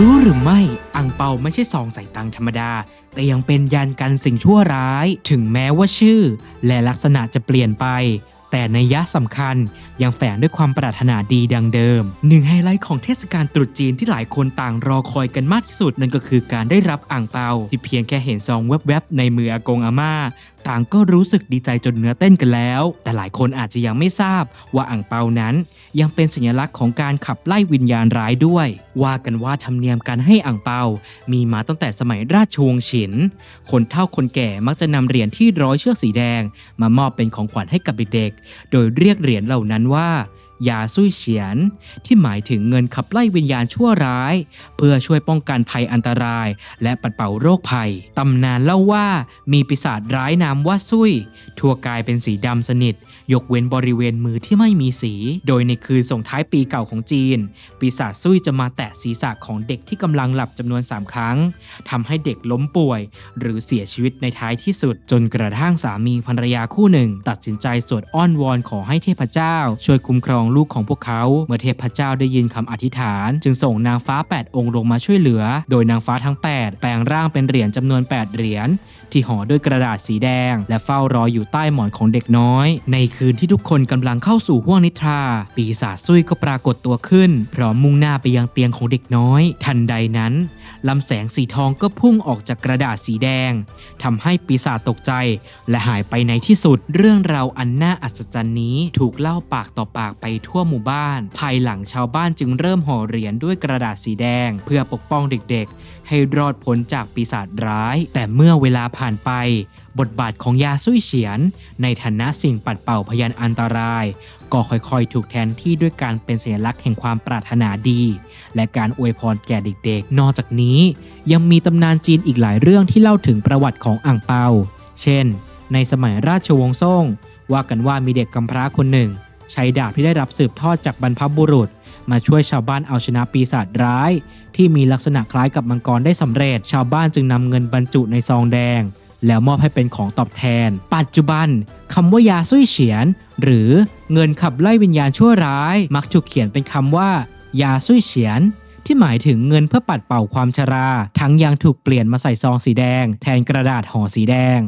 รู้หรือไม่อังเปาไม่ใช่ซองใส่ตังธรรมดา แต่ยังเป็นยันกันสิ่งชั่วร้าย ถึงแม้ว่าชื่อ และลักษณะจะเปลี่ยนไป แต่ในยะสำคัญยังแฝงด้วยความปรารถนาดีดังเดิม หนึ่งไฮไลท์ของเทศกาลตรุษจีนที่หลายคนต่างรอคอยกันมากที่สุดนั่นก็คือการได้รับอ่างเปาที่เพียงแค่เห็นซองแวบๆในมืออากงอาม่า ต่างก็รู้สึกดีใจจนเนื้อเต้นกันแล้ว แต่หลายคนอาจจะยังไม่ทราบว่าอ่างเปานั้น ยังเป็นสัญลักษณ์ของการขับไล่วิญญาณร้ายด้วย ว่ากันว่าธรรมเนียมการให้อ่างเปา มีมาตั้งแต่สมัยราชวงศ์ฉิน คนเฒ่าคนแก่มักจะนำเหรียญที่ร้อยเชือกสีแดง มามอบเป็นของขวัญให้กับเด็กๆโดยเรียกเหรียญเหล่านั้นว่า ยาซุยเฉียน ที่หมายถึงเงินขับไล่วิญญาณชั่วร้าย เพื่อช่วยป้องกันภัยอันตราย และปัดเป่าโรคภัย ตำนานเล่าว่ามีปีศาจร้ายนามว่าซุยทั่วกายเป็นสีดำสนิท ยกเว้นบริเวณมือที่ไม่มีสี โดยในคืนส่งท้ายปีเก่าของจีน ปีศาจซุยจะมาแตะศีรษะของเด็กที่กำลังหลับจำนวน 3 ครั้งทำให้เด็กล้มป่วย หรือเสียชีวิตในท้ายที่สุด จนกระทั่งสามีภรรยาคู่หนึ่ง ตัดสินใจสวดอ้อนวอนขอให้เทพเจ้า ช่วยคุ้มครองลูกของพวกเขา เมื่อเทพเจ้าได้ยินคำอธิษฐาน จึงส่งนางฟ้า 8 องค์ลงมาช่วยเหลือ โดยนางฟ้าทั้ง 8 แปลงร่างเป็นเหรียญจำนวน 8 เหรียญที่ห่อด้วยกระดาษสีแดง และเฝ้ารออยู่ใต้หมอนของเด็กน้อย ในคืนที่ทุกคนกำลังเข้าสู่ห้วงนิทรา ปีศาจซุยก็ปรากฏตัวขึ้น พร้อมมุ่งหน้าไปยังเตียงของเด็กน้อย ทันใดนั้นลำแสงสีทองก็พุ่งออกจากกระดาษสีแดงทำให้ปีศาจตกใจ และหายไปในที่สุด เรื่องราวอันน่าอัศจรรย์นี้ถูกเล่าปากต่อปากไปทั่วหมู่บ้าน ภายหลังชาวบ้านจึงเริ่มห่อเหรียญด้วยกระดาษสีแดง เพื่อปกป้องเด็กๆ ให้รอดพ้นจากปีศาจร้าย แต่เมื่อเวลาผ่านไป บทบาทของยาซุยเฉียน ในฐานะสิ่งปัดเป่าพยานอันตราย ก็ค่อยๆ ถูกแทนที่ด้วยการเป็นสัญลักษณ์แห่งความปรารถนาดี และการอวยพรแก่เด็กๆ นอกจากนี้ยังมีตำนานจีนอีกหลายเรื่องที่เล่าถึงประวัติของอ่างเปา เช่น ในสมัยราชวงศ์ซ่งว่ากันว่ามีเด็กกำพร้าคนหนึ่ง ใช้ดาบที่ได้รับสืบทอดจากบรรพบุรุษ มาช่วยชาวบ้านเอาชนะปีศาจร้าย ที่มีลักษณะคล้ายกับมังกรได้สำเร็จ ชาวบ้านจึงนำเงินบรรจุในซองแดง แล้วมอบให้เป็นของตอบแทน ปัจจุบันคำว่ายาซุยเฉียน หรือเงินขับไล่วิญญาณชั่วร้าย มักถูกเขียนเป็นคำว่า ยาซุยเฉียนที่หมายถึงเงินเพื่อปัดเป่าความชรา ทั้งยังถูกเปลี่ยนมาใส่ซองสีแดง แทนกระดาษห่อสีแดง